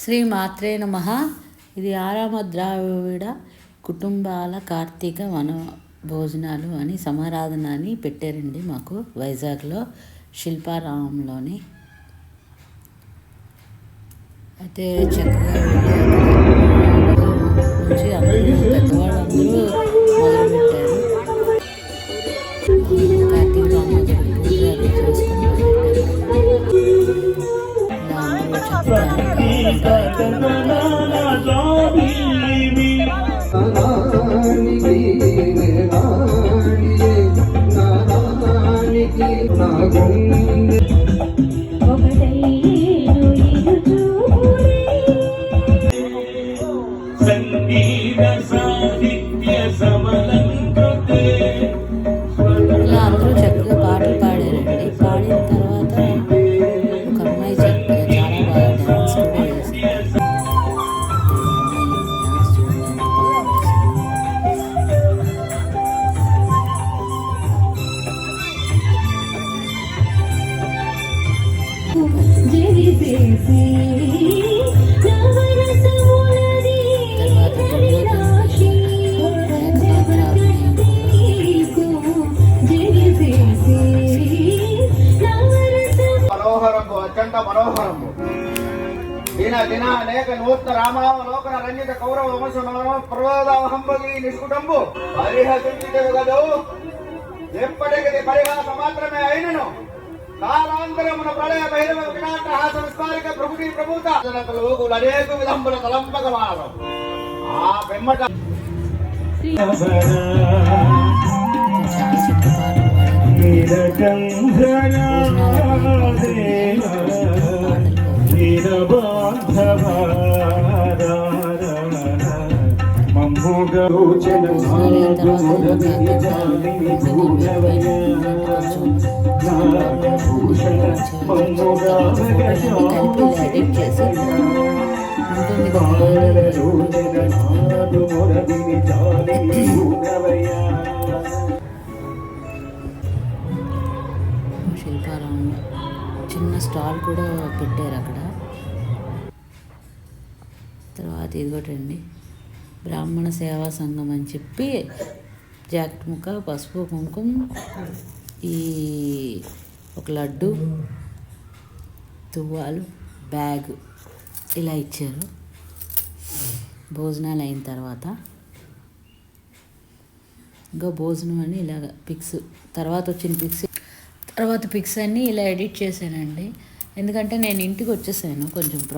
శ్రీ మాత్రే నమ. ఇది ఆరామ ద్రావిడ కుటుంబాల కార్తీక వన భోజనాలు అని సమారాధన అని పెట్టారండి మాకు వైజాగ్లో శిల్పారామంలోని. అయితే చక్కగా నుంచి అందరూ పెద్దవాళ్ళందరూ మనోహరము అత్యంత మనోహరము. దిన దిన అనేక నూతన రామావలోకన రంజిత కౌరవ వంశ ప్రబోధాహంబగి నిష్కుటంబు పరిహసించితవు కదూ ఎప్పటికది పరిహాస మాత్రమే అయినను. కాలాంతరమున ప్రళయ బహిరవ విరాట సంస్కారిక ప్రభుటి ప్రభుత లోకులు అనేక విధంబుల తలంపక తలంపగవారు ఆ పెమ్మట శిల్పారామంలో చిన్న స్టాల్ కూడా పెట్టారు అక్కడ. తర్వాత ఇదిగోటండి. బ్రాహ్మణ సేవా సంఘం అని చెప్పి జాకెట్ ముక్క పసుపు కుంకుమ ఈ ఒక లడ్డు తువ్వాలు బ్యాగ్ ఇలా ఇచ్చారు. భోజనాలు అయిన తర్వాత ఇంకా భోజనం అని ఇలాగ పిక్స్ తర్వాత వచ్చిన పిక్స్ తర్వాత పిక్స్ అన్నీ ఇలా ఎడిట్ చేశానండి. ఎందుకంటే నేను ఇంటికి వచ్చేసాను కొంచెం